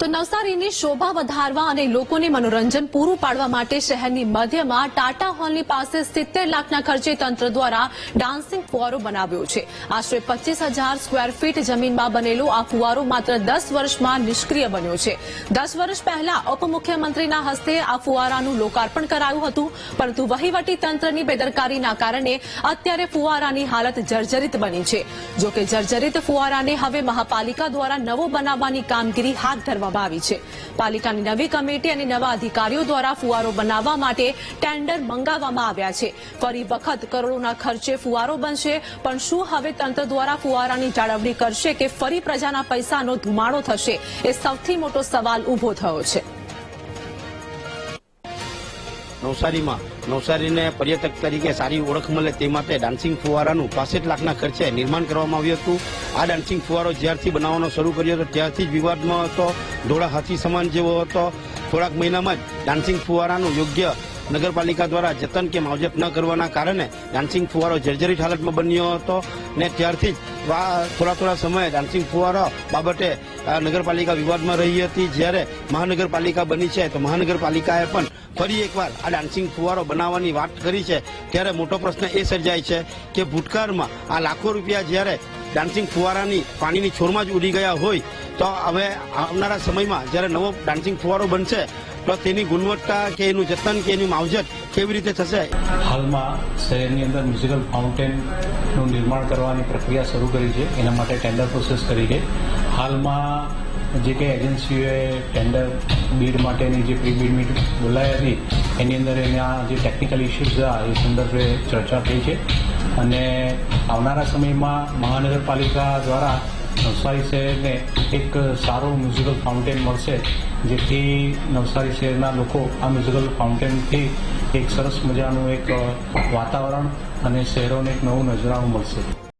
તો નવસારીની શોભા વધારવા અને લોકોને મનોરંજન પૂરું પાડવા માટે શહેરની મધ્યમાં ટાટા હોલની પાસે સિત્તેર લાખના ખર્ચે તંત્ર દ્વારા ડાન્સિંગ ફુવારો બનાવ્યો છે. આશરે પચીસ હજાર સ્ક્વેર ફીટ જમીનમાં બનેલો આ ફુવારો માત્ર દસ વર્ષમાં નિષ્ક્રિય બન્યો છે. દસ વર્ષ પહેલા ઉપમુખ્યમંત્રીના હસ્તે આ ફુવારાનું લોકાર્પણ કરાયું હતું, પરંતુ વહીવટી તંત્રની બેદરકારીના કારણે અત્યારે ફુવારાની હાલત જર્જરિત બની છે. જોકે જર્જરિત ફુવારાને હવે મહાપાલિકા દ્વારા નવો બનાવવાની કામગીરી હાથ ધરવામાં આવી છે. પાલિકાની નવી કમિટી અને નવા અધિકારીઓ દ્વારા ફુવારો બનાવવા માટે ટેન્ડર મંગાવવામાં આવ્યા છે. ફરી વખત કરોડોના ખર્ચે ફુવારો બનશે, પણ શું હવે તંત્ર દ્વારા ફુવારાની જાળવણી કરશે કે ફરી પ્રજાના પૈસાનો ધુમાડો થશે? એ સૌથી મોટો સવાલ ઊભો થયો છે. નવસારીમાં નવસારીને પર્યટક તરીકે સારી ઓળખ મળે તે માટે ડાન્સિંગ ફુવારાનું પાસઠ લાખના ખર્ચે નિર્માણ કરવામાં આવ્યું હતું. આ ડાન્સિંગ ફુવારો જ્યારથી બનાવવાનો શરૂ કર્યો હતો, ત્યારથી જ વિવાદમાં હતો. ધોળા હાથી સમાન જેવો હતો. થોડાક મહિનામાં જ ડાન્સિંગ ફુવારાનું યોગ્ય નગરપાલિકા દ્વારા જતન કે માવજત ન કરવાના કારણે ડાન્સિંગ ફુવારો જર્જરિત હાલતમાં બન્યો હતો ને ત્યારથી જ થોડા થોડા સમયે ડાન્સિંગ ફુવારો બાબતે નગરપાલિકા વિવાદમાં રહી હતી. જ્યારે મહાનગરપાલિકા બની છે, તો મહાનગરપાલિકાએ પણ ફરી એકવાર આ ડાન્સિંગ ફુવારો બનાવવાની વાત કરી છે. ત્યારે મોટો પ્રશ્ન એ સર્જાય છે કે ભૂતકાળમાં આ લાખો રૂપિયા જ્યારે ડાન્સિંગ ફુવારાની પાણીની છોરમાં જ ઉડી ગયા હોય, તો હવે આવનારા સમયમાં જ્યારે નવો ડાન્સિંગ ફુવારો બનશે તો તેની ગુણવત્તા કે એનું જતન કે એની માવજત કેવી રીતે થશે? હાલમાં શહેરની અંદર મ્યુઝિકલ ફાઉન્ટેનનું નિર્માણ કરવાની પ્રક્રિયા શરૂ કરી છે. એના માટે ટેન્ડર પ્રોસેસ કરી છે. હાલમાં જે કંઈ એજન્સીઓએ ટેન્ડર બીડ માટેની જે પ્રી બીડ મીટ બોલાવી હતી, એની અંદર એના જે ટેકનિકલ ઇસ્યુઝ હતા એ સંદર્ભે ચર્ચા થઈ છે. અને આવનારા સમયમાં મહાનગરપાલિકા દ્વારા નવસારી શહેરને એક સારું મ્યુઝિકલ ફાઉન્ટેન મળશે, જેથી નવસારી શહેરના લોકો આ મ્યુઝિકલ ફાઉન્ટેનથી એક સરસ મજાનું એક વાતાવરણ અને શહેરોને એક નવું નજરાણું મળશે.